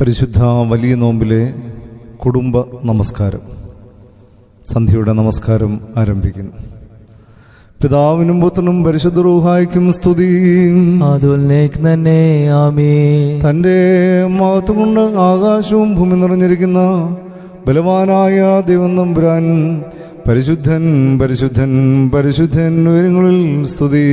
പരിശുദ്ധ വലിയ നോമ്പിലെ കുടുംബ നമസ്കാരം. സന്ധ്യയുടെ നമസ്കാരം ആരംഭിക്കുന്നു. പിതാവിനും പുത്രനും പരിശുദ്ധ റൂഹായിക്കും സ്തുതി. തന്നെ ആമേ തന്റെ മഹത്വം കൊണ്ട് ആകാശവും ഭൂമി നിറഞ്ഞിരിക്കുന്ന ബലവാനായ ദൈവം നമ്പുരാൻ പരിശുദ്ധൻ പരിശുദ്ധൻ പരിശുദ്ധൻ ഉയരങ്ങളിൽ സ്തുതി.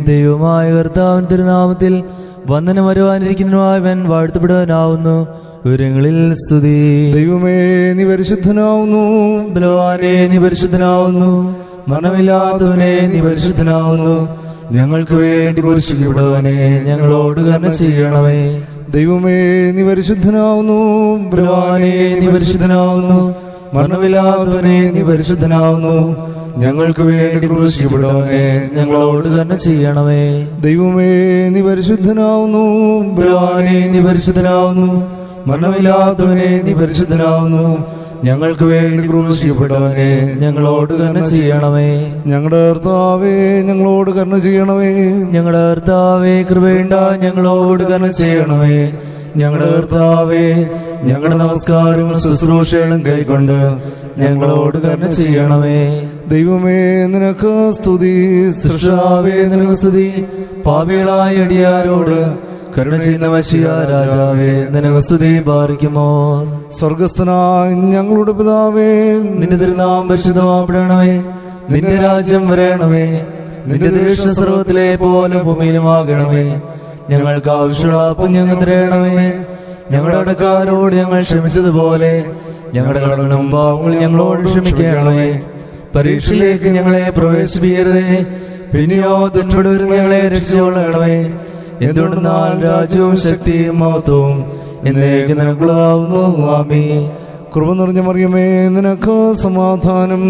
ദൈവമായ കർത്താവിൻ തിരുനാമത്തിൽ വന്ദനം വരുവാനിരിക്കുന്നവൻ വാഴ്ത്തപ്പെടുവാനാവുന്നു. വിവരങ്ങളിൽ സ്തുതി. ദൈവമേ നീ പരിശുദ്ധനാവുന്നു. ബലവാനെ നീ പരിശുദ്ധനാവുന്നു. മരണമില്ലാത്തവനെ നീ പരിശുദ്ധനാവുന്നു. ഞങ്ങൾക്ക് വേണ്ടി കുരിശിക്കപ്പെടുവനെ ഞങ്ങളോട് കരുണ ചെയ്യണമേ. ദൈവമേ നീ പരിശുദ്ധനാവുന്നു. ബലവാനെ നീ പരിശുദ്ധനാവുന്നു. മരണമില്ലാത്തവനെ നീ പരിശുദ്ധനാവുന്നു. ഞങ്ങൾക്ക് വേണ്ടി ക്രൂശിക്കപ്പെടുവനെ ഞങ്ങളോട് തന്നെ ചെയ്യണമേ. ദൈവമേ നീ പരിശുദ്ധനാവുന്നു. ബലവാനെ നീ പരിശുദ്ധനാവുന്നു. മരണമില്ലാത്തവനെ നീ പരിശുദ്ധനാവുന്നു. ഞങ്ങൾക്ക് വേണ്ടി ക്രൂശിക്കപ്പെട്ടവനെ ഞങ്ങളോട് കരുണ ചെയ്യണമേ. ഞങ്ങളുടെ കർത്താവേ ഞങ്ങളോട് കരുണ ചെയ്യണമേ. ഞങ്ങളുടെ കർത്താവേ കൃപയുണ്ട ഞങ്ങളോട് കരുണ ചെയ്യണമേ. ഞങ്ങളുടെ കർത്താവേ ഞങ്ങളുടെ നമസ്കാരവും ശുശ്രൂഷകളും കൈക്കൊണ്ട് ഞങ്ങളോട് കരുണ ചെയ്യണമേ. ദൈവമേ നിനക്ക് സ്തുതി. സൃഷ്ടാവേ നിനക്ക് സ്തുതി. പാപികളായ അടിയാരോട് കരുണ ചെയ്യുന്ന വശിയ രാജാവേ നിനക്ക് സ്തുതി പാറിക്കുമോ സ്വർഗസ്ഥനായ ഞങ്ങളുടെ പിതാവേ നിന്റെ തിരുനാം പരിശുദ്ധമാപ്പെടണമേ. നിന്റെ രാജ്യം വരണമേ. നിന്റെ ദൃഷ്ട സർവത്തിലെ പോലെ ഭൂമിയിലുമാകണമേ. ഞങ്ങൾക്ക് ആവശ്യമുള്ള അപ്പം ഞങ്ങൾ തരണമേ. ഞങ്ങളുടെ അടക്കാരോട് ഞങ്ങൾ ക്ഷമിച്ചതുപോലെ ഞങ്ങളുടെ കടങ്ങളും പാവങ്ങൾ ഞങ്ങളോട് ക്ഷമിക്കണമേ. പരീക്ഷയിലേക്ക് ഞങ്ങളെ പ്രവേശിപ്പിക്കരുതേ. പിന്നെയോ ദുഷ്ടപ്പെടുവരും ഞങ്ങളെ രക്ഷിച്ചുകൊള്ളണമേ. എന്തുകൊണ്ടെന്നാൽ രാജ്യവും ശക്തിയും മഹത്വവും എന്നേക്ക് നിനക്കുള്ളതാവുന്നു. ആമീ കൃപ നിറഞ്ഞ മറിയമേ നിനക്ക് സമാധാനം.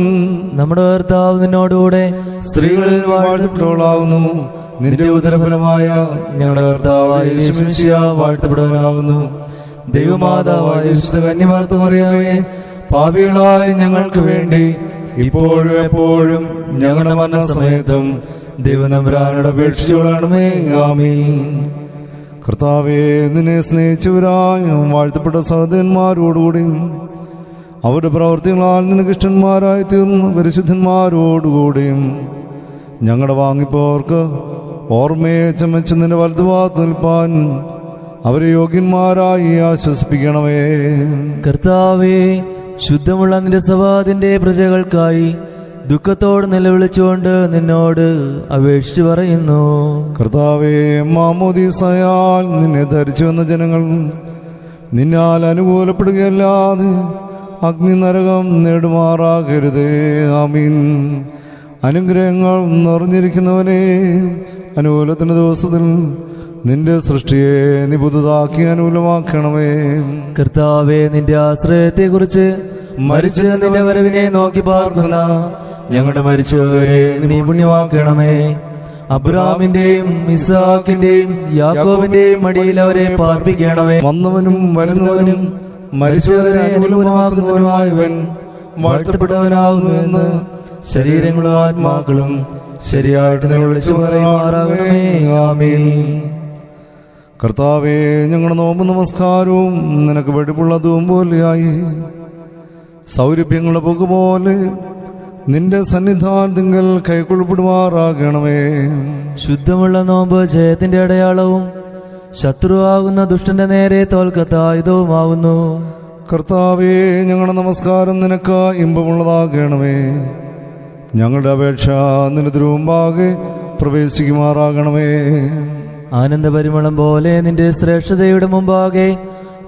നമ്മുടെ കർത്താവ് നിന്നോടുകൂടെ സ്ത്രീകളിൽ വാഴ്ത്തപ്പെട്ടവളാവുന്നു. നിന്റെ ഉദരഫലമായ ഞങ്ങളുടെ ഭർത്താവായ യേശുമിശിഹ വാഴ്ത്തപ്പെടുവാനാകുന്നു ദൈവമാതാവായ വിശുദ്ധ കന്യമാർത്ത മറിയമേ പാപികളായ ഞങ്ങൾക്ക് വേണ്ടി ഇപ്പോഴും എപ്പോഴും ഞങ്ങളുടെ മരണസമയത്തും ദൈവനമ്പരാനോട് അപേക്ഷിച്ചോളണമേ ആമീൻ. കർത്താവേ നിന്നെ സ്നേഹിച്ചവരായും വാഴ്ത്തപ്പെട്ട സഹോദരന്മാരോടുകൂടിയും അവരുടെ പ്രവർത്തികളാൽ നിനക്ക് ഇഷ്ടന്മാരായി തീർന്ന. പരിശുദ്ധന്മാരോടുകൂടിയും ഞങ്ങളുടെ വാങ്ങിപ്പോർക്ക് ഓർമ്മയെ ചമച്ച് നിന്റെ വലതുഭാഗത്ത് നിൽപ്പാൻ അവരെ യോഗ്യന്മാരായി ആശ്വസിപ്പിക്കണമേ. കർത്താവേ ശുദ്ധമുള്ള നിന്റെ സഭാതിന്റെ പ്രജകൾക്കായി ദുഃഖത്തോട് നിലവിളിച്ചുകൊണ്ട് നിന്നോട് അപേക്ഷിച്ചു പറയുന്നു. കർത്താവേ മാമോദിസയാൽ നിന്നെ ധരിച്ചു വന്ന ജനങ്ങൾ നിന്നാൽ അനുകൂലപ്പെടുകയല്ലാതെ അഗ്നി നരകം നേടുമാറാകരുതേ. ആമീൻ. അനുഗ്രഹങ്ങൾ നിറഞ്ഞിരിക്കുന്നവനെ അനുകൂലത്തിന്റെ ദിവസത്തിൽ നിന്റെ സൃഷ്ടിയെ നീ പുതുതാക്കി അനുകൂലമാക്കണമേ. കർത്താവെ നിന്റെ ആശ്രയത്തെ കുറിച്ച് മരിച്ച നിന്റെ വരവിനെ നോക്കി പാർക്കുന്ന ഞങ്ങളുടെ മരിച്ചവരെ നീ പുണ്യമാക്കണമേ. അബ്രാമിന്റെയും ഇസാക്കിന്റെയും യാക്കോബിന്റെയും മടിയിൽ അവരെ പാർപ്പിക്കണമേ. വന്നവനും വരുന്നവനും മരിച്ചവരെ അനുകൂലമാക്കുന്നവനുമായവൻ വാഴ്ത്തപ്പെട്ടവനാവുന്നു എന്ന് ശരീരങ്ങളും ആത്മാക്കളും ശരിയായിട്ട് നിങ്ങൾ വിളിച്ചു പറയുമാറാകണമേ. ആമീൻ. കർത്താവേ ഞങ്ങളുടെ നോമ്പ് നമസ്കാരവും നിനക്ക് വെടിപ്പുള്ളതും പോലെയായി. സൗരഭ്യങ്ങളുടെ പുക പോലെ നിന്റെ സന്നിധാനത്തിങ്കൽ കൈക്കൊള്ളപ്പെടുമാറാകണമേ ശുദ്ധമുള്ള നോമ്പ് ജയത്തിന്റെ അടയാളവും ശത്രുവാകുന്ന ദുഷ്ടന്റെ നേരെ തോൽക്കത്തായുധവുമാവുന്നു. കർത്താവേ ഞങ്ങളുടെ നമസ്കാരം നിനക്ക് ഇമ്പമുള്ളതാകണമേ. ഞങ്ങളുടെ അപേക്ഷ നിന്റെ തിരുമുമ്പാകെ പ്രവേശിക്കുമാറാകണമേ. ആനന്ദപരിമളം പോലെ നിന്റെ ശ്രേഷ്ഠതയുടെ മുമ്പാകെ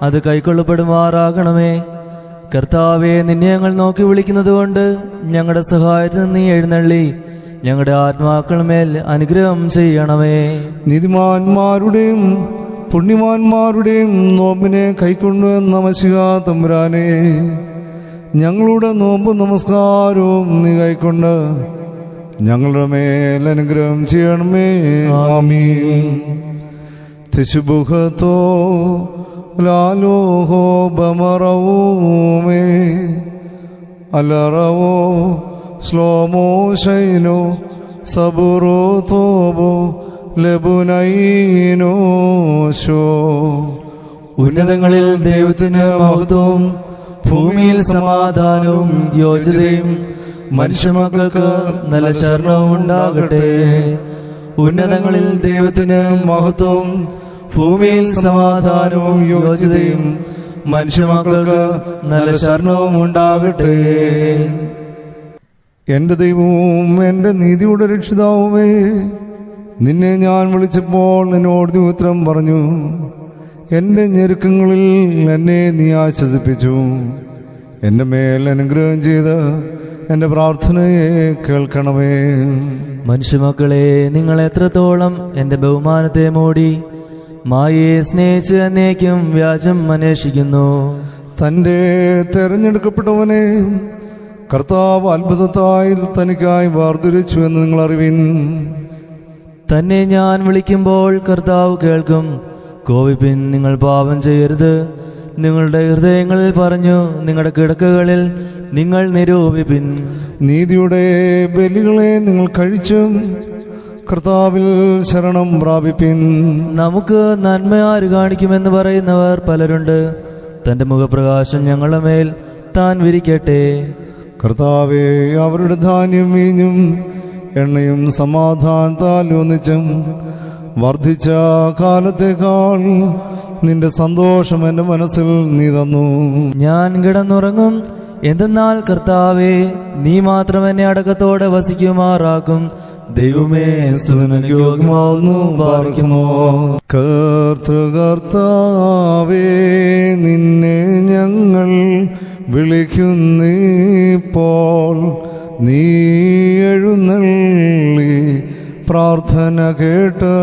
അത് കൈക്കൊള്ളപ്പെടുമാറാകണമേ. കർത്താവെ നിന്നെ ഞങ്ങൾ നോക്കി വിളിക്കുന്നത് കൊണ്ട് ഞങ്ങളുടെ സഹായത്തിന് നീ എഴുന്നള്ളി. ഞങ്ങളുടെ ആത്മാക്കളുമേൽ അനുഗ്രഹം ചെയ്യണമേ. നീതിമാന്മാരുടെയും പുണ്യവാന്മാരുടെയും നോമ്പിനെ കൈക്കൊണ്ടു നമശിക തമ്പുരാനെ. ഞങ്ങളുടെ നോമ്പ് നമസ്കാരവും നീ കൈക്കൊണ്ട് ഞങ്ങളുടെ മേൽ അനുഗ്രഹം ചെയ്യണമേ. ആമീ തിശുബുഹത്തോ ലാലോഹോ ബമറവൂമേ അലറവോ സ്ലോമോ ശൈനോ സബുറോ തോബോ ലബുനൈനോശോ ഉന്നതങ്ങളിൽ ദൈവത്തിന് മഹത്വവും ഭൂമിയിൽ സമാധാനവും യോജിതയും മനുഷ്യമക്കൾക്ക് നല്ല ശരണവും ഉണ്ടാകട്ടെ ഉന്നതങ്ങളിൽ ദൈവത്തിന് മഹത്വവും ഭൂമിയിൽ സമാധാനവും യോജിതയും മനുഷ്യമക്കൾക്ക് നല്ല ശരണവും ഉണ്ടാകട്ടെ. എന്റെ ദൈവവും എന്റെ നീതിയുടെ രക്ഷിതാവുമേ നിന്നെ ഞാൻ വിളിച്ചപ്പോൾ നിന്നോട് നീ ഉത്തരം പറഞ്ഞു. എന്റെ ഞെരുക്കങ്ങളിൽ എന്നെ നീ ആശ്വസിപ്പിച്ചു. എന്റെ മേൽ അനുഗ്രഹം ചെയ്ത് എന്റെ പ്രാർത്ഥനയെ കേൾക്കണമേ. മനുഷ്യമക്കളെ നിങ്ങൾ എത്രത്തോളം എന്റെ ബഹുമാനത്തെ മൂടി മായയെ സ്നേഹിച്ച് എന്നേക്കും വ്യാജം അന്വേഷിക്കുന്നു. തന്റെ തെരഞ്ഞെടുക്കപ്പെട്ടവനെ കർത്താവ് അത്ഭുതത്തായി തനിക്കായി വാർദ്ധരിച്ചു എന്ന് നിങ്ങൾ അറിവിൻ. തന്നെ ഞാൻ വിളിക്കുമ്പോൾ കർത്താവ് കേൾക്കും. കോവിപ്പിൻ നിങ്ങൾ പാപം ചെയ്യരുത്. നിങ്ങളുടെ ഹൃദയങ്ങളിൽ പറഞ്ഞു നിങ്ങളുടെ കിടക്കുകളിൽ നിങ്ങൾ നിരൂപിപ്പിൻ. നീതിയുടെ ബലികളെ നിങ്ങൾ കഴിച്ചും കർത്താവിൽ ശരണം പ്രാപിപ്പിൻ. നമുക്ക് നന്മ ആര് കാണിക്കുമെന്ന് പറയുന്നവർ പലരുണ്ട്. തന്റെ മുഖപ്രകാശം ഞങ്ങളുടെ മേൽ താൻ വിരിക്കട്ടെ. കർത്താവെ അവരുടെ ധാന്യം വീഞ്ഞും എണ്ണയും സമാധാനത്താൽ ഒന്നിച്ചും വർദ്ധിച്ച കാലത്തേക്കാൾ നിന്റെ സന്തോഷം എന്റെ മനസ്സിൽ നീ തന്നു. ഞാൻ കിടന്നുറങ്ങും. എന്തെന്നാൽ കർത്താവേ നീ മാത്രം എന്നെ അടക്കത്തോടെ വസിക്കുമാറാക്കും. ദൈവമേ സ്തുതിക്ക് യോഗ്യമാവുന്നു പാർക്കുമോ കർത്തൃകർത്താവേ നിന്നെ ഞങ്ങൾ വിളിക്കുന്നീപ്പോൾ നീ എഴുന്നള്ളി പ്രാർത്ഥന കേട്ട്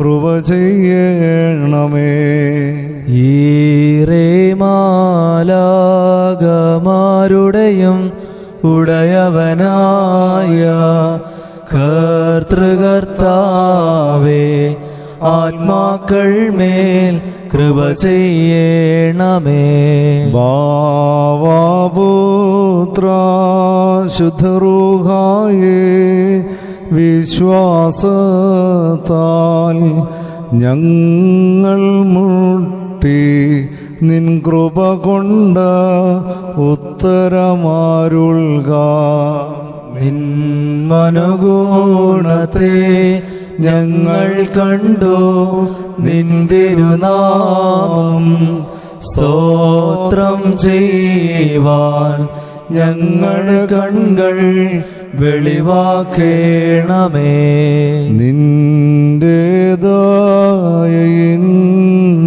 കൃപ ചെയ്യണമേ. ഈറേമാലാകമാരുടെയും ഉടയവനായ കർത്തൃകർത്താവേ ആത്മാക്കൾ മേൽ കൃപ ചെയ്യണമേ. ബാവാപുത്ര ശുദ്ധറൂഹായേ വിശ്വാസത്താൽ ഞങ്ങൾ മുട്ടി നിൻ കൃപ കൊണ്ട് ഉത്തരമാരുൾക. നിന്മനുഗുണത്തെ ഞങ്ങൾ കണ്ടു. നിന്തിരുനാമം സ്തോത്രം ചെയ്യുവാൻ ഞങ്ങൾ കൺകൾ വെളിവാക്കേണമേ. നിന്റേതായ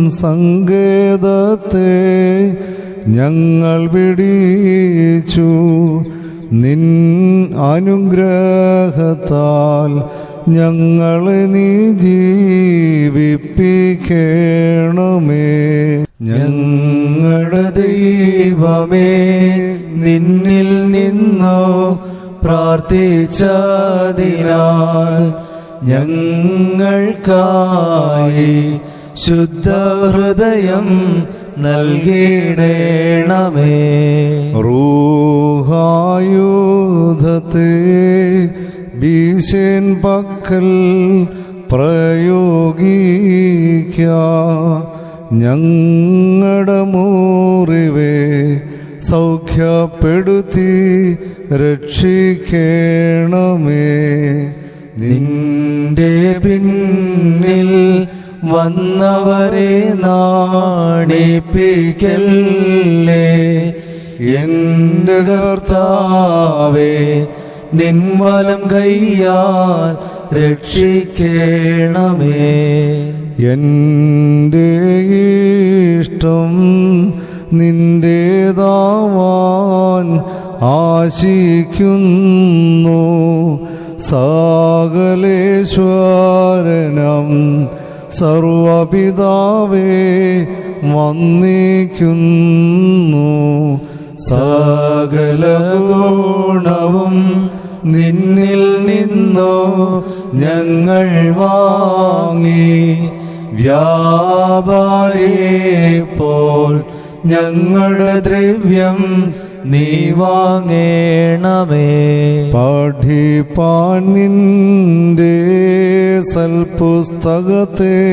സങ്കേതത്തെ ഞങ്ങൾ പിടിച്ചു നിൻ അനുഗ്രഹത്താൽ ഞങ്ങളെ നീ ജീവിപ്പിക്കണമേ. ഞങ്ങളുടെ ദൈവമേ നിന്നിൽ നിന്നു പ്രാർത്ഥിച്ചതിനാൽ ഞങ്ങൾക്കായി ശുദ്ധഹൃദയം നൽകിയിടേണമേ റൂഹായുധത്തെ ഭീഷൻ പക്കൽ പ്രയോഗിക്ക ഞങ്ങളുടെ മുറിവെ സൗഖ്യപ്പെടുത്തി രക്ഷിക്കണമേ. നിന്റെ പിന്നിൽ വന്നവരെ നാണിപ്പിക്കല്ലേ. എന്റെ കർത്താവേ നിൻവലം കയ്യാൽ രക്ഷിക്കണമേ. എന്റെ ഇഷ്ടം നിന്റേതാവാൻ ആശിക്കുന്നു സാകലേശ്വരനം സർവപിതാവേ വന്നിക്കുന്നു സകല ഗുണവും നിന്നിൽ നിന്നോ ഞങ്ങൾ വാങ്ങി. വ്യാപാരിപ്പോൾ ഞങ്ങളുടെ ദ്രവ്യം നീ വാങ്ങേണമേ. പഠിപ്പാൻ നിന്റെ സൽപുസ്തകത്തെ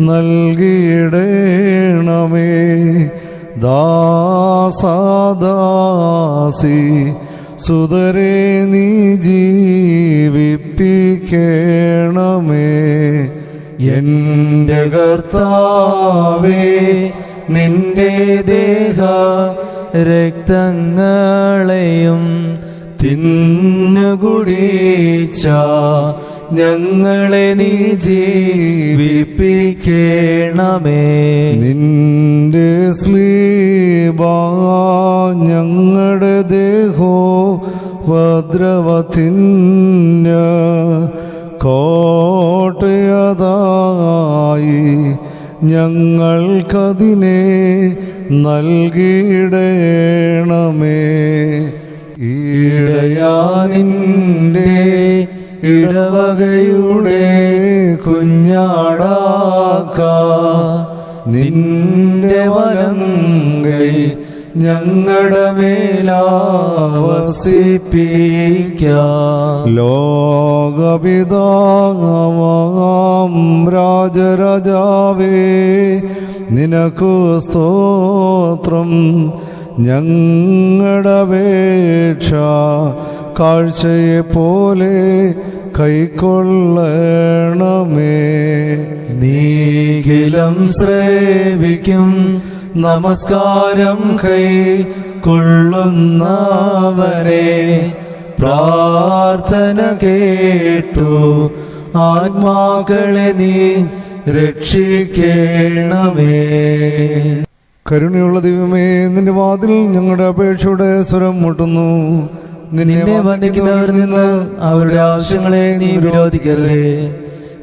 നൽകിയിടേണമേ. ദാസാദാസി സുതരെ നീ ജീവിപ്പിക്കേണമേ. എന്റെ കർത്താവേ നിന്റെ ദേഹ രക്തങ്ങളെയും തിന്നുകുടിച്ച ഞങ്ങളെ നീ ജീവിപ്പിക്കണമേ. നിന്റെ സ്ലീബ ഞങ്ങളുടെ ദേഹോ ഭദ്രവത്തിന്യ കോട്ടയതായി ഞങ്ങൾക്കതിനെ നൽകിയിടേണമേ. ഈടയാതിന്റെ ഇടവകയുടെ കുഞ്ഞാടാക്ക നിന്റെ വലം കൈ ഞങ്ങളുടെ മേലാവസിപ്പിക്ക. രാജരാജാവേ നിനക്കു സ്തോത്രം. ഞങ്ങളുടെ വേക്ഷ കാഴ്ചയെ പോലെ കൈക്കൊള്ളണമേ. നീഖിലം ശ്രേവിക്കും നമസ്കാരം കൈ കൊള്ളുന്നവരെ. പ്രാർത്ഥന കേട്ടു. ആത്മാക്കളെ നീ രക്ഷിക്കേണമേ. കരുണയുള്ള ദൈവമേ നിന്റെ വാതിൽ ഞങ്ങളുടെ അപേക്ഷയുടെ സ്വരം മുട്ടുന്നു. നിന്നെ വന്ദിക്കുന്നവരിൽ നിന്ന് അവരുടെ ആവശ്യങ്ങളെ നീ വിരോധിക്കരുതേ.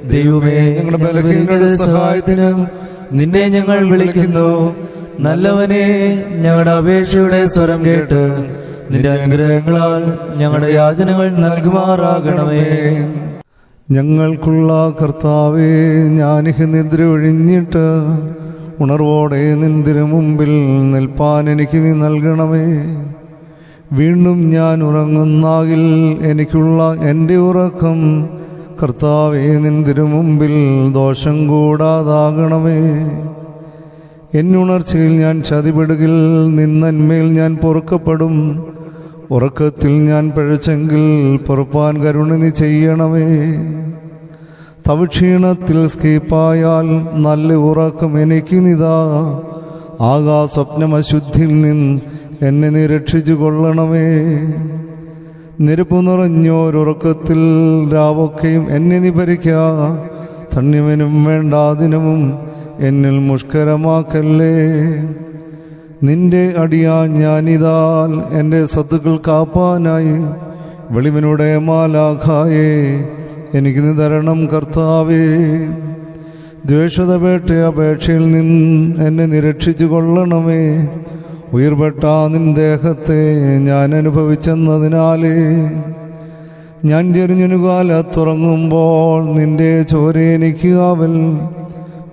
ദൈവമേ ഞങ്ങളുടെ ബലഹീനരുടെ സഹായത്തിന് നിന്നെ ഞങ്ങൾ വിളിക്കുന്നു. നല്ലവനെ ഞങ്ങളുടെ അപേക്ഷയുടെ സ്വരം കേട്ട് നിന്റെ അനുഗ്രഹങ്ങളാൽ ഞങ്ങളുടെ യാചനകൾ നൽകുമാറാകണമേ. ഞങ്ങൾക്കുള്ള കർത്താവേ ഞാനിഹ നിദ്ര ഒഴിഞ്ഞിട്ട് ഉണർവോടെ നിന്തിനു മുമ്പിൽ നിൽപ്പാൻ എനിക്ക് നീ നൽകണമേ. വീണ്ടും ഞാൻ ഉറങ്ങുന്നാകിൽ എനിക്കുള്ള എന്റെ ഉറക്കം കർത്താവേ നിന്തിനു മുമ്പിൽ ദോഷം കൂടാതാകണമേ. എന്നുണർച്ചയിൽ ഞാൻ ചതിപെടുകിൽ നിന്നന്മേൽ ഞാൻ പൊറുക്കപ്പെടും. ഉറക്കത്തിൽ ഞാൻ പഴച്ചെങ്കിൽ പൊറുപ്പാൻ കരുണിനി ചെയ്യണമേ. തവിക്ഷീണത്തിൽ സ്കീപ്പായാൽ നല്ല ഉറക്കം എനിക്ക് നിതാ. ആകാ സ്വപ്നമശുദ്ധിയിൽ നിന്ന് എന്നെ നീ രക്ഷിച്ചു കൊള്ളണമേ. നിരപ്പു നിറഞ്ഞോരുറക്കത്തിൽ രാവൊക്കെയും എന്നെ നീ ഭരിക്ക. തണ്ണിവനും വേണ്ടാതിനവും എന്നിൽ മുഷ്കരമാക്കല്ലേ? നിന്റെ അടിയാ ഞാനിതാൽ എന്റെ സത്തുക്കൾ കാപ്പാനായി. വെളിവിനുടെ മാലാഖായേ എനിക്ക് നീ തരണം കർത്താവേ. ദ്വേഷത വേട്ട അപേക്ഷയിൽ നിന്ന് എന്നെ നിരക്ഷിച്ചു കൊള്ളണമേ ഉയർപ്പെട്ട നിൻ ദേഹത്തെ ഞാൻ അനുഭവിച്ചെന്നതിനാലേ. ഞാൻ ചെരിഞ്ഞനുകാലത്തുറങ്ങുമ്പോൾ നിന്റെ ചോര എനിക്ക് കാവൽ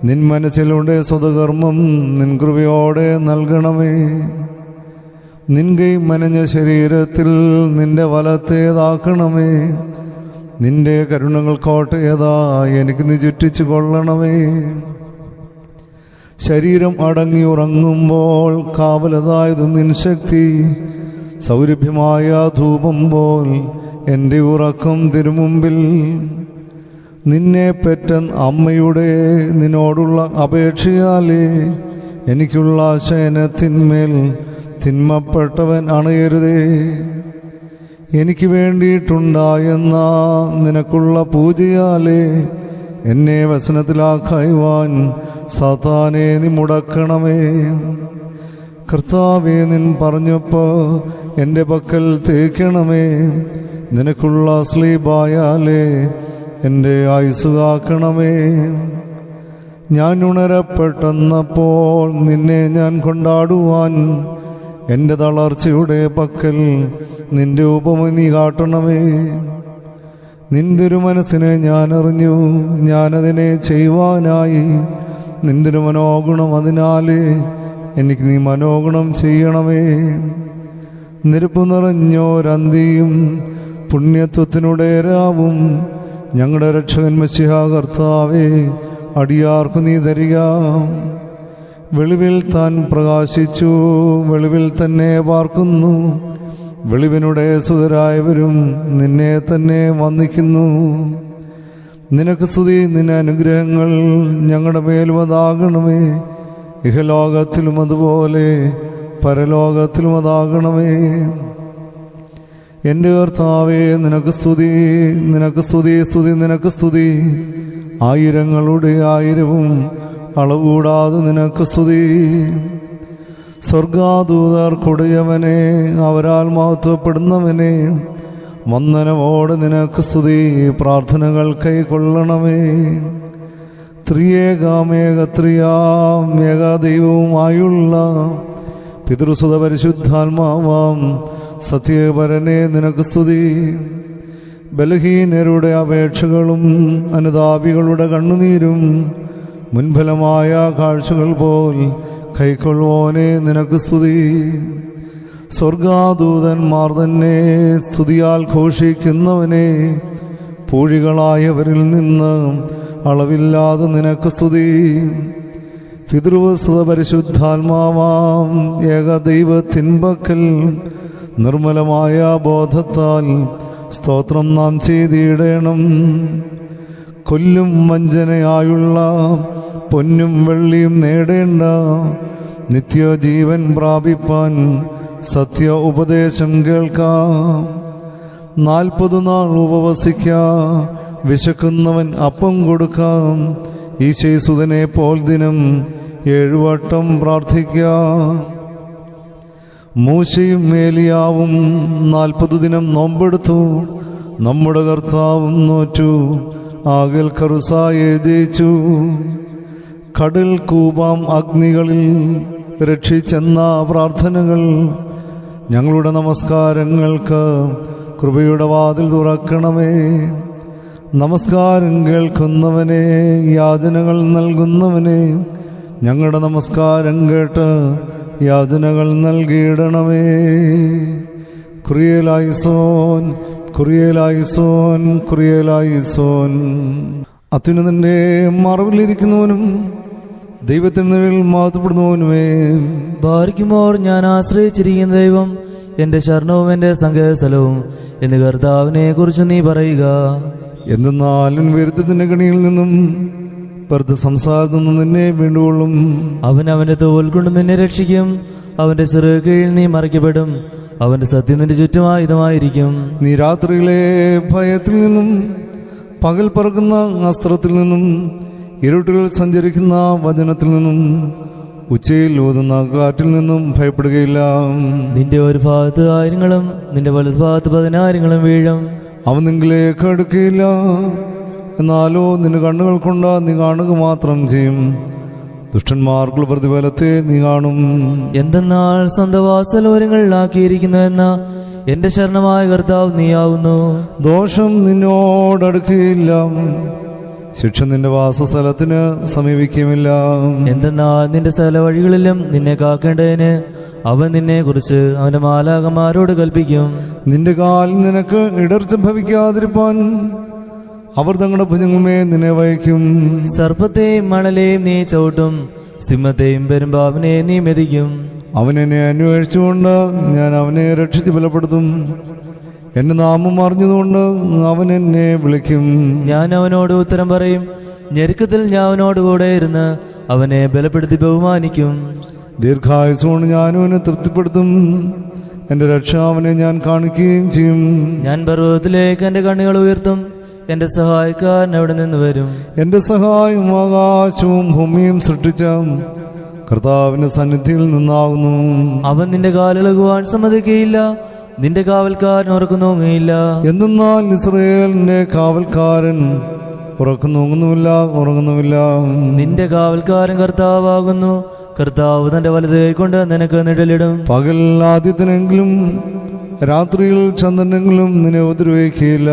നിൻ മനസ്സിലൂടെ സ്വതകർമ്മം നിൻ കൃപയോടെ നൽകണമേ. നിൻകൈ മനഞ്ഞ ശരീരത്തിൽ നിന്റെ വലത്തേതാക്കണമേ നിന്റെ കരുണകൾ കോട്ടയതാ എനിക്ക് നീ ചുറ്റിച്ചു കൊള്ളണമേ. ശരീരം അടങ്ങി ഉറങ്ങുമ്പോൾ കാവലതായത് നിൻ ശക്തി സൗരഭ്യമായ ധൂപം പോൽ എന്റെ ഉറക്കം തിരുമുമ്പിൽ. നിന്നെ പെറ്റ അമ്മയുടെ നിന്നോടുള്ള അപേക്ഷയാലേ എനിക്കുള്ള ശയനത്തിന്മേൽ തിന്മപ്പെട്ടവൻ അണയരുതേ. എനിക്ക് വേണ്ടിയിട്ടുണ്ടായെന്ന നിനക്കുള്ള പൂജയാലേ എന്നെ വസനത്തിലാക്കായുവാൻ സാത്താനെ നീ മുടക്കണമേ. കർത്താവേ നിൻ പറഞ്ഞപ്പോ എന്റെ പക്കൽ തേക്കണമേ. നിനക്കുള്ള സ്ലീബായാലേ എന്റെ ആയുസ് കാക്കണമേ ഞാൻ ഉണരപ്പെട്ടെന്നപ്പോൾ നിന്നെ ഞാൻ കൊണ്ടാടുവാൻ എന്റെ തളർച്ചയുടെ പക്കൽ നിന്റെ ഉപമ നീ കാട്ടണമേ. നിന്തിരു മനസ്സിനെ ഞാൻ അറിഞ്ഞു. ഞാനതിനെ ചെയ്യുവാനായി നിന്തിരു മനോഗുണം അതിനാലേ എനിക്ക് നീ മനോഗുണം ചെയ്യണമേ. നിരപ്പ് നിറഞ്ഞോരന്തിയും പുണ്യത്വത്തിനുടെ രാവും ഞങ്ങളുടെ രക്ഷകൻ മസിഹ കർത്താവേ അടിയാർക്കു നീ തരിക. വെളിവിൽ താൻ പ്രകാശിച്ചു വെളിവിൽ തന്നെ പാർക്കുന്നു. വെളിവിനുടെ സുതരായവരും നിന്നെ തന്നെ വന്ദിക്കുന്നു. നിനക്ക് സ്തുതി നിന്റെ അനുഗ്രഹങ്ങൾ ഞങ്ങളുടെ മേലുമതാകണമേ ഇഹലോകത്തിലും അതുപോലെ പരലോകത്തിലും അതാകണമേ എന്റെ കർത്താവേ നിനക്ക് സ്തുതി നിനക്ക് സ്തുതി സ്തുതി നിനക്ക് സ്തുതി. ആയിരങ്ങളുടെ ആയിരവും അളവുകൂടാതെ നിനക്ക് സ്തുതി. സ്വർഗാദൂതർ കൊടിയവനെ അവരാൽ മഹത്വപ്പെടുന്നവനെ വന്ദനമോട് നിനക്ക് സ്തുതി. പ്രാർത്ഥനകൾ കൈക്കൊള്ളണമേ. ത്രിയേകാമേകത്രിയാം ഏകാദൈവവുമായുള്ള പിതൃസുത പരിശുദ്ധാത്മാവാം സത്യപരനെ നിനക്ക് സ്തുതി. ബലഹീനരുടെ അപേക്ഷകളും അനുതാപികളുടെ കണ്ണുനീരും മുൻഫലമായ കാഴ്ചകൾ പോൽ കൈക്കൊള്ളുവോനെ നിനക്ക് സ്തുതി. സ്വർഗാദൂതന്മാർ തന്നെ സ്തുതിയാൽ ഘോഷിക്കുന്നവനെ പൂഴികളായവരിൽ നിന്ന് അളവില്ലാതെ നിനക്ക് സ്തുതി. പിതൃവസ്തുത പരിശുദ്ധാത്മാവാം ഏകദൈവത്തിൻപക്കൽ നിർമ്മലമായ ബോധത്താൽ സ്തോത്രം നാം ചെയ്തിടേണം. കൊല്ലും വഞ്ചനയായുള്ള പൊന്നും വെള്ളിയും നേടേണ്ട നിത്യജീവൻ പ്രാപിപ്പാൻ സത്യ ഉപദേശം കേൾക്കാം. നാൽപ്പത് നാൾ ഉപവസിക്ക വിശക്കുന്നവൻ അപ്പം കൊടുക്കാം. ഈശേസുതനെ പോൽ ദിനം ഏഴുവട്ടം പ്രാർത്ഥിക്കാം. മൂശയും മേലിയാവും നാൽപ്പത് ദിനം നോമ്പെടുത്തു. നമ്മുടെ കർത്താവും നോറ്റു. ആകൽ കറുസായെ ജയിച്ചു. കടൽ കൂപാം അഗ്നികളിൽ രക്ഷിച്ചെന്ന പ്രാർത്ഥനകൾ. ഞങ്ങളുടെ നമസ്കാരങ്ങൾക്ക് കൃപയുടെ വാതിൽ തുറക്കണമേ. നമസ്കാരം കേൾക്കുന്നവനെ യാചനകൾ നൽകുന്നവനെ ഞങ്ങളുടെ നമസ്കാരം കേട്ട് യാചനകൾ നൽകിയിടണമേ. കുറിയലായിസോൻ കുറിയലായിസോൻ കുറിയലായിസോൻ അത്യുന്നതിന്റെ മറവിലിരിക്കുന്നവനും ദൈവത്തിന് നിഴലിൽ മാതപ്പെടുന്നവനുമേ. ഭാരിക്കുമോർ ഞാൻ ആശ്രയിച്ചിരിക്കുന്ന ദൈവം എന്റെ ശരണവും എന്റെ സങ്കേതസ്ഥലവും എന്ന് കർത്താവിനെ കുറിച്ച് നീ പറയുക. എന്തെന്നാലും വരുത്തത്തിന്റെ കണിയിൽ നിന്നും വെറുതെ സംസാരത്തിൽ നിന്ന് നിന്നെ വീണ്ടുകൊള്ളും. അവൻ അവന്റെ തോൽ കൊണ്ട് നിന്നെ രക്ഷിക്കും. അവന്റെ ചെറു കീഴിൽ നീ മറിക്കപ്പെടും. അവന്റെ സത്യം നിന്റെ ചുറ്റുമായുധമായിരിക്കും നീ രാത്രിയിലെ ഭയത്തിൽ നിന്നും പകൽ പറക്കുന്ന അസ്ത്രത്തിൽ നിന്നും ഇരുട്ടുകൾ സഞ്ചരിക്കുന്ന വചനത്തിൽ നിന്നും ഉച്ചയിൽ ഊതുന്ന കാറ്റിൽ നിന്നും ഭയപ്പെടുകയില്ല. നിന്റെ ഒരു ഭാഗത്ത് ആയിരങ്ങളും നിന്റെ വലതു ഭാഗത്ത് പതിനായിരങ്ങളും വീഴും. അവൻ നിങ്ങളെ അടുക്കുകയില്ല എന്നാലോ നിന്റെ കണ്ണുകൾ കൊണ്ട് നീ കാണുക മാത്രം ചെയ്യും. ദുഷ്ടന്മാർക്കുള്ള പ്രതിഫലത്തെ നീ കാണും. എന്തെന്നാൽ സ്വന്തവാസലോരങ്ങളിലാക്കിയിരിക്കുന്നു എന്ന എന്റെ ശരണമായ കർത്താവ് നീയാവുന്നു. ദോഷം നിന്നോടടുക്കുകയില്ല ശിക്ഷ നിന്റെ വാസസ്ഥലത്തിന് സമീപിക്കുകയുമില്ല. എന്തെന്നാൽ നിന്റെ സ്ഥല വഴികളിലും നിന്നെ കാക്കേണ്ടതിന് അവൻ നിന്നെ കുറിച്ച് അവന്റെ മാലാകന്മാരോട് കൽപ്പിക്കും. നിന്റെ കാലിൽ നിനക്ക് ഇടർച്ച ഭവിക്കാതിരിപ്പാൻ അവർ തങ്ങളുടെ ഭുജങ്ങമേ നിന്നെ വഹിക്കും. സർപ്പത്തെയും മണലെയും നീ ചവിട്ടും സിംഹത്തെയും പെരുമ്പാവിനെ നീ മെതിക്കും. അവൻ എന്നെ അന്വേഷിച്ചുകൊണ്ട് ഞാൻ അവനെ രക്ഷിച്ച് ബലപ്പെടുത്തും. എന്റെ നാമം അറിഞ്ഞതുകൊണ്ട് അവൻ എന്നെ വിളിക്കും. ഞാൻ അവനോട് ഉത്തരം പറയും. ഞെരുക്കത്തിൽ ഞാൻ അവനോട് കൂടെ ഇരുന്ന് അവനെ ബലപ്പെടുത്തി ബഹുമാനിക്കും. ദീർഘായുസോണ് ഞാനും അവനെ തൃപ്തിപ്പെടുത്തും. എന്റെ രക്ഷ അവനെ ഞാൻ കാണിക്കുകയും ചെയ്യും. ഞാൻ പർവതത്തിലേക്ക് എന്റെ കണ്ണുകൾ ഉയർത്തും. എന്റെ സഹായിക്കാൻ എവിടെ നിന്ന് വരും. എന്റെ സഹായം ആകാശവും ഭൂമിയും സൃഷ്ടിച്ച കർത്താവിന്റെ സന്നിധിയിൽ നിന്നാകുന്നു. അവൻ നിന്റെ കാലിളകുവാൻ സമ്മതിക്കുകയില്ല. നിന്റെ കാവൽക്കാരൻ ഉറക്കുന്നോങ്ങയില്ല എന്തെന്നാൽ ഇസ്രയേലിന്റെ കാവൽക്കാരൻ ഉറക്കുന്നോങ്ങുന്നുമില്ല ഉറങ്ങുന്നുമില്ല. നിന്റെ കാവൽക്കാരൻ കർത്താവാകുന്നു. കർത്താവ് തന്റെ വലത് കൊണ്ട് നിനക്ക് നിഴലിടും. പകൽ ആദ്യത്തിനെങ്കിലും രാത്രിയിൽ ചന്ദ്രനെങ്കിലും നിന്നെ ഉപദ്രവിക്കില്ല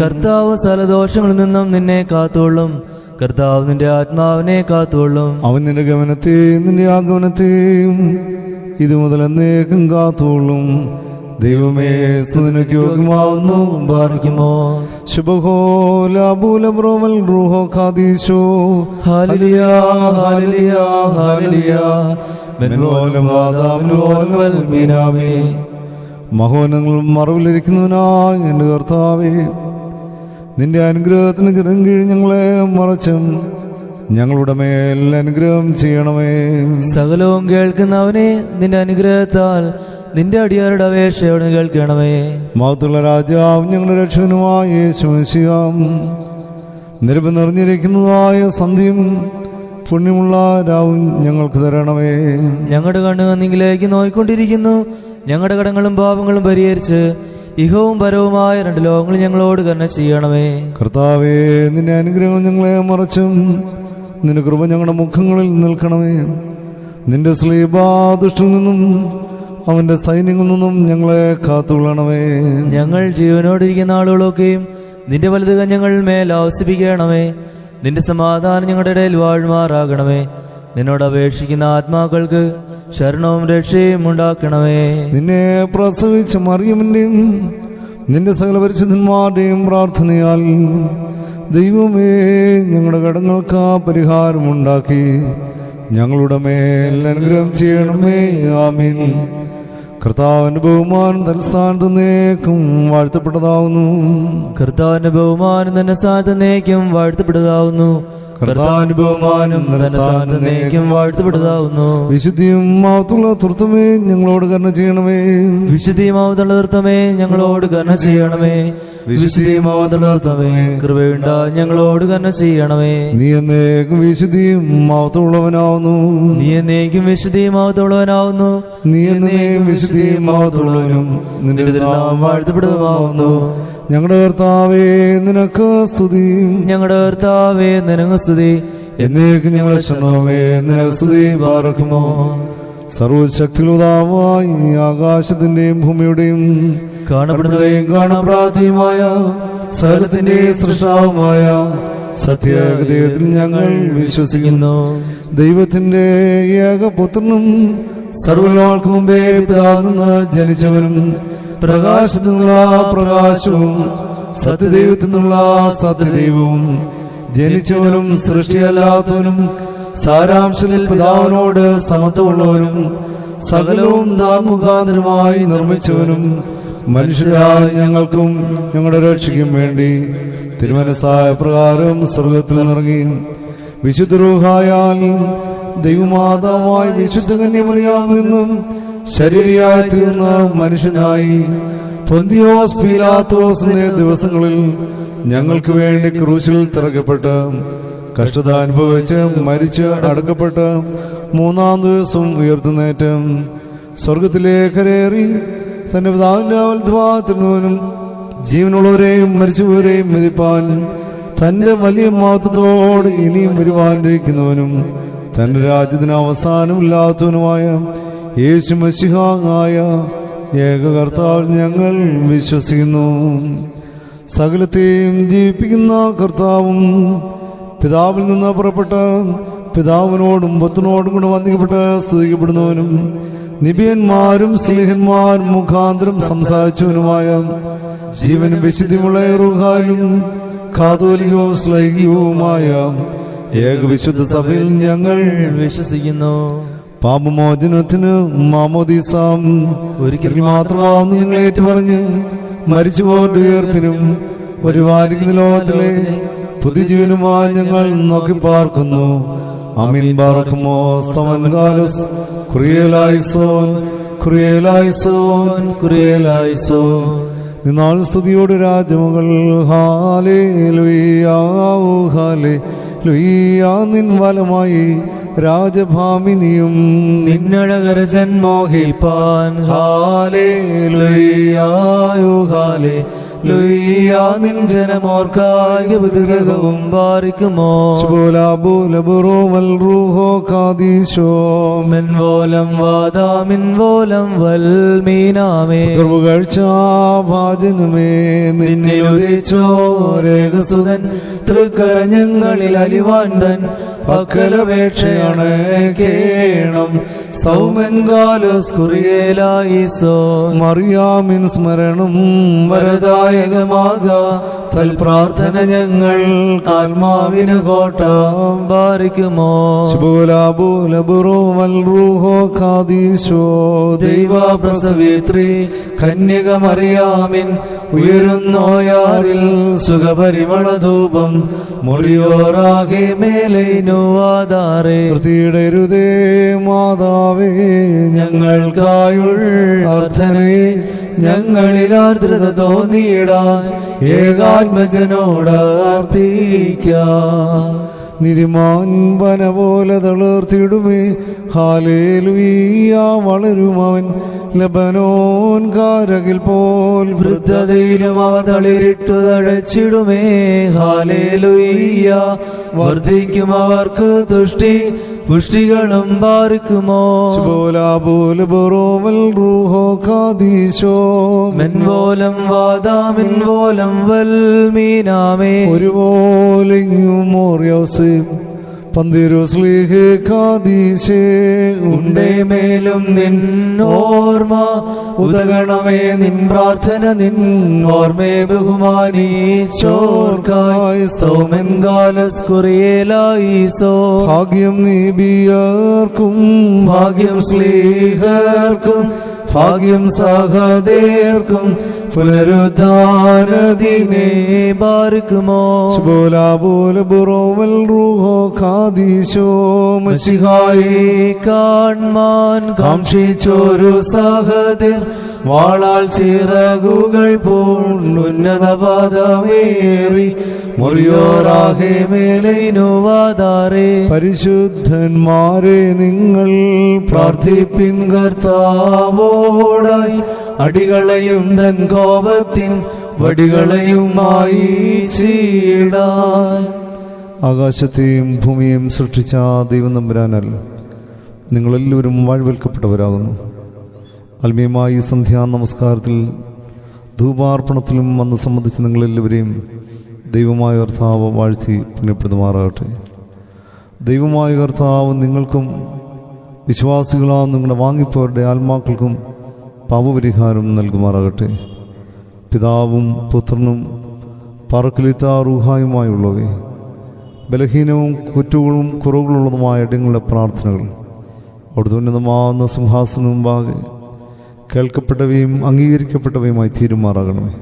കർത്താവ് സലദോഷങ്ങളിൽ നിന്നും നിന്നെ കാത്തോളും കർത്താവ് നിന്റെ ആത്മാവിനെ കാത്തോളും അവൻ നിന്റെ ഗമനത്തെയും നിന്റെ ആഗമനത്തെയും ഇത് മുതൽ എന്നേക്കും കാത്തോളും ദൈവമേ സ്തുതിനക്ക് യോഗ്യമാവുന്നു. പാർക്കുമോ ശുഭഹോലാബൂലബ്രോമൽ റൂഹോ ഖാദീശോ ഹാലിയ ഹാലിയ ഹാലിയ മെൻവോലം വാദാമിനോലം വൽമീനാമേ മഹോനങ്ങൾ മറവിലിരിക്കുന്നവനായ എന്റെ കർത്താവേ നിന്റെ അനുഗ്രഹത്തിന് ചിറം കീഴ് ഞങ്ങളെ മറച്ചും ഞങ്ങളുടെ മേൽ അനുഗ്രഹം ചെയ്യണമേ. സകലവും കേൾക്കുന്നവനെ നിന്റെ അനുഗ്രഹത്താൽ നിന്റെ അടിയാരുടെ അപേക്ഷയോട് കേൾക്കണമേ. മഹത്തുള്ള രാജാവ് ഞങ്ങളുടെ രക്ഷകനുമായ യേശുമശിയാം നിരപ്പ് നിറഞ്ഞിരിക്കുന്നതായ സന്ധ്യം പുണ്യമുള്ള രാവും ഞങ്ങൾക്ക് തരണമേ. ഞങ്ങളുടെ കണ്ണുകന്നിങ്കിലേക്ക് നോയിക്കൊണ്ടിരിക്കുന്നു. ഞങ്ങളുടെ കടങ്ങളും പാപങ്ങളും പരിഹരിച്ച് ഇഹവും പരവുമായ രണ്ട് ലോകങ്ങൾ ഞങ്ങളോട് തന്നെ ചെയ്യണമേ. കർത്താവേ നിന്റെ അനുഗ്രഹങ്ങൾ ഞങ്ങളെ മറച്ചും. നിന്റെ കൃപ ഞങ്ങളുടെ മുഖങ്ങളിൽ നിൽക്കണമേ. നിന്റെ സ്ലീബാദുഷ്ടിൽ നിന്നും അവന്റെ സൈന്യങ്ങളിൽ നിന്നും ഞങ്ങളെ കാത്തുകൊള്ളണമേ. ഞങ്ങൾ ജീവനോടിരിക്കുന്ന ആളുകളൊക്കെയും നിന്റെ വലുത് ഞങ്ങൾ മേൽ ആവസിപ്പിക്കണമേ. നിന്റെ സമാധാനം ഞങ്ങളുടെ ഇടയിൽ വാഴുമാറാകണമേ. നിന്നോട് അപേക്ഷിക്കുന്ന ആത്മാക്കൾക്ക് ശരണവും രക്ഷയും ഉണ്ടാക്കണമേ. നിന്നെ പ്രസവിച്ച മറിയമിന്റെയും നിന്റെ സകല പരിശുദ്ധന്മാരുടെയും പ്രാർത്ഥനയാൽ ദൈവമേ ഞങ്ങളുടെ കടങ്ങൾക്ക് പരിഹാരമുണ്ടാക്കി ഞങ്ങളുടെ മേൽ അനുഗ്രഹം ചെയ്യണമേ. ആമീൻ. കർത്താവിന്റെ ബഹുമാനം തലസ്ഥാനത്ത് നേക്കും വാഴ്ത്തപ്പെട്ടതാവുന്നു. കർത്താവിന്റെ ബഹുമാനം തന്നെ സ്ഥാനത്ത് നേക്കും വാഴ്ത്തപ്പെടുതാവുന്നു കർത്താവിന്റെ ബഹുമാനം വിശുദ്ധിയും മാവത്തുള്ള തൃത്വമേ ഞങ്ങളോട് കരുണ ചെയ്യണമേ. വിശുദ്ധിയും മാവത്തുള്ള തൃത്വമേ ഞങ്ങളോട് കരുണ ചെയ്യണമേ. വിശുദ്ധിമാവതുള്ള നൃത്തമേ കൃപയുണ്ട ഞങ്ങളോട് തന്നെ ചെയ്യണമേ. നീ എന്നേക്കും വിശുദ്ധിയും മാവത്തുള്ളവനാവുന്നു നീ എന്നേക്കും വിശുദ്ധിയും മാവത്തുള്ളവനാവുന്നു നീ എന്നേക്കും വിശുദ്ധിയും മാവത്തുള്ളവനും നിന്റെ നാം വാഴ്ത്തപ്പെടുന്നതാവുന്നു ഞങ്ങളുടെ കർത്താവേ നിനക്ക് സ്തുതി. ഞങ്ങളുടെ കർത്താവേ നിനക്ക് സ്തുതി. എന്നേക്ക് ഞങ്ങളെ ക്ഷണമേ നിനക്ക് സ്തുതി പാർക്കുമോ സർവശക്തികളുതാവായി ആകാശത്തിന്റെയും ഭൂമിയുടെയും കാണപ്പെടുന്നവയും കാണാപ്രാപ്തിയുമായ സകലത്തിന്റെ സൃഷ്ടാവുമായ സത്യദൈവത്തിൽ ഞങ്ങൾ വിശ്വസിക്കുന്നു. ദൈവത്തിന്റെ ഏകപുത്രനും സർവനാൾക്ക് മുമ്പേ പിതാവ് നിന്ന് ജനിച്ചവനും പ്രകാശത്തിൽ നിന്നുള്ള പ്രകാശവും സത്യദൈവത്തിൽ നിന്നുള്ള സത്യദൈവവും. ജനിച്ചവനും സൃഷ്ടിയല്ലാത്തവനും സാരാംശത്തിൽ പിതാവിനോട് സമത്വമുള്ളവനും സകലവും നാമുഖാന്തരമായി നിർമ്മിച്ചവനും മനുഷ്യരായ ഞങ്ങൾക്കും ഞങ്ങളുടെ രക്ഷയ്ക്കും വേണ്ടി തിരുമനസായ പ്രകാരം സ്വർഗത്തിൽ നിറങ്ങി വിശുദ്ധ ദൈവമാതാവായ വിശുദ്ധ കന്യമറിയാൽ നിന്നും ശരീരയായി തീർന്ന മനുഷ്യനായി പൊന്തിയോസ് പീലാത്തോസിന്റെ ദിവസങ്ങളിൽ ഞങ്ങൾക്ക് വേണ്ടി ക്രൂശിൽ തിറക്കപ്പെട്ട് കഷ്ടത അനുഭവിച്ച് മരിച്ച് അടക്കപ്പെട്ട് മൂന്നാം ദിവസം ഉയർത്തുന്നേറ്റം സ്വർഗത്തിലേക്കരേറി തന്റെ പിതാവിന്റെ അവൽധ്വാത്തിരുന്നവനും ജീവനുള്ളവരെയും മരിച്ചവരെയും മതിപ്പാൻ തന്റെ വലിയ മഹത്വത്തോട് ഇനിയും വരുവാനിരിക്കുന്നവനും തന്റെ രാജ്യത്തിന് അവസാനമില്ലാത്തവനുമായ യേശു മസിഹായ ഏക കർത്താവ് ഞങ്ങൾ വിശ്വസിക്കുന്നു. സകലത്തെയും ജീവിപ്പിക്കുന്ന കർത്താവും പിതാവിൽ നിന്ന് പുറപ്പെട്ട പിതാവിനോടും പുത്രനോടും കൂടെ വന്ദിക്കപ്പെട്ട് സ്തുതിക്കപ്പെടുന്നവനും നിബിയന്മാരും സ്നേഹന്മാരും മുഖാന്തരം സംസാരിച്ചവനുമായ ജീവനും വിശുദ്ധിമുള്ള റുഹാലും കാതോലികവും ഏക വിശുദ്ധ സഭയിൽ ഞങ്ങൾ വിശ്വസിക്കുന്നു. പാപമോചനത്തിന് മാമോദീസാം. ഒരിക്കൽ മാത്രമാവുന്നു നിങ്ങൾ ഏറ്റുപറഞ്ഞ് മരിച്ചുപോന്റെ ഉയർപ്പിനും വരുവാനിക്കുന്ന ലോകത്തിലെ പുതുജീവനുമായി ഞങ്ങൾ നോക്കി പാർക്കുന്നു. അമീൻ പാർക്കുമോ സ്തവൻ കാലസ്. കുറിയലായിസോൻ കുറിയലായിസോൻ കുറിയലായിസോ നിന്നാൾ സ്തുതിയോട് രാജമകൾ. ഹാലേ ലുയാ ഹാലേ. ലുയ്യാ നിൻ വലമായി രാജഭാമിനിയും നിന്നഴകര ജന്മോഹിപ്പാൻ ഹാലേ ലുയായു ഹാലേ. ജനമോർക്കായ മെൻവോലം നിന്നെ ഉദിച്ചോ രേഖസുതൻ തൃക്കരഞ്ഞങ്ങളിൽ അലിവാണ്ടൻ പക്കലപേക്ഷയാണ് കേണം. സൗമൻ കാലോസ് കുറിയേലായിസോ മറിയാമിൻ സ്മരണം വരദായകമാക. തൽപ്രാർത്ഥന ഞങ്ങൾ ആത്മാവിന് കോട്ട ബാരിക്കുമോ ശുഭോലാബോലബുറോമൽറൂഹോ ഖാദീശോ. ദൈവപ്രസവേത്രി കന്യകമറിയാമിൻ ഉയരുന്നോയാറിൽ സുഖപരിമള ധൂപം മുറിയോറാകെ മേലെ നോവാതാറേ പ്രതിയിടരുതേ മാതാവേ ഞങ്ങൾക്കായുള്ള അർത്ഥനെ ഞങ്ങളിൽ ആർദ്രത തോന്നിയിടാൻ ഏകാത്മജനോട് അർത്ഥിക്കാം നിധിമാൻ വന പോലെ തളർത്തിടുമേ ഹാലേലുയ്യ വളരും അവൻ ലബനോൻ കാരകിൽ പോൽ വൃദ്ധതയിലും അവ തളിരിട്ടു തഴച്ചിടുമേ ഹാലേലുയ്യ വർദ്ധിക്കും അവർക്ക് തുഷ്ടി പുഷ്ടികളും പാർക്കുമോ? ബോലാബോലബോറോവൽ റൂഹോ കാദീശോ മെൻവോലം വാദാമിൻവോലം വൽമീനാമേ. ഒരുപോലെങ്ങും മോറിയോസ് പന്തിരുസ്ലീഹ് കാദീശേ ഉണ്ടേ മേലും നിൻ ഓർമ്മ ഉദഗണമേ നിൻ പ്രാർത്ഥന നിൻ ഓർമ്മേ ബഹുമാനി ചോർക്കായി സ്തോമൻ കാലസ് കുറിയേലായിസോ ഭാഗ്യം നീബിയർക്കും ഭാഗ്യം സ്ലീഹർക്കും ഭാഗ്യം സഹദേർക്കും പുനരുദ്ധാനദിനെ ബാർക്കുമോ ബോലാബോലബുറോവൽ റൂഹോ കാദീശോ മസിഹായി. കാൺമാൻ കാക്ഷിച്ചൊരു സഹദിർ വാളാൽ ചിറകുകൾ പൂണ്ടുന്നത പദമേറി. മുറിയോറാകെ മേലൈനുവാതാറേ പരിശുദ്ധന്മാരെ നിങ്ങൾ പ്രാർത്ഥിപ്പിൻ കർത്താവോടായി. അടികളെയും തൻ കോപത്തിൻ വടികളെയുമായി ചീടാൻ. ആകാശത്തെയും ഭൂമിയെയും സൃഷ്ടിച്ച ദൈവം നമ്പരാനല്ല നിങ്ങളെല്ലാവരും വാഴ്വൽക്കപ്പെട്ടവരാകുന്നു. ആത്മീയമായി സന്ധ്യാ നമസ്കാരത്തിൽ ധൂപാർപ്പണത്തിലും വന്ന് സംബന്ധിച്ച് നിങ്ങളെല്ലാവരെയും ദൈവമായ കർത്താവ് വാഴ്ത്തി പുണ്യപ്പെടുത്തുമാറാകട്ടെ. ദൈവമായ കർത്താവ് നിങ്ങൾക്കും വിശ്വാസികളാ നിങ്ങളുടെ വാങ്ങിപ്പോരുടെ ആത്മാക്കൾക്കും പാപപരിഹാരം നൽകുമാറാകട്ടെ. പിതാവും പുത്രനും പറക്കലിത്ത റൂഹായുമായുള്ളവേ ബലഹീനവും കുറ്റവും കുറവുകളുള്ളതുമായ ഇടങ്ങളുടെ പ്രാർത്ഥനകൾ അവിടുത്തെ ഉന്നതമാകുന്ന സിംഹാസനം മുമ്പാകെ കേൾക്കപ്പെട്ടവയും അംഗീകരിക്കപ്പെട്ടവയുമായി തീരുമാറാകണമേ.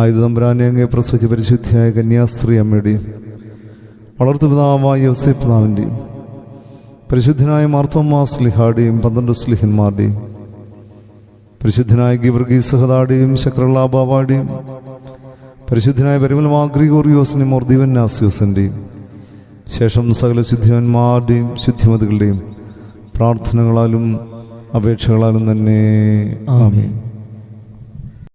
ആയുധ തമ്പുരാനെ അങ്ങേ പ്രസവിച്ച പരിശുദ്ധിയായ കന്യാസ്ത്രീ അമ്മയുടെയും വളർത്തുപിതാവായ യോസേഫ് പിതാവിന്റെയും പരിശുദ്ധനായ മാർത്തോമാ സ്ലിഹാടെയും പന്ത്രണ്ട് സ്ലിഹന്മാരുടെയും പരിശുദ്ധനായ ഗിവർഗി സഹദാടെയും ശക്രലാബാവാടിയും പരിശുദ്ധനായ പരിമലമാ ഗ്രിഗോറിയോസിനെയും ഓർദീവൻ നാസിയോസിന്റെയും ശേഷം സകല ശുദ്ധിവന്മാരുടെയും ശുദ്ധിമതികളുടെയും പ്രാർത്ഥനകളാലും അപേക്ഷകളാലും തന്നെ ആമേൻ.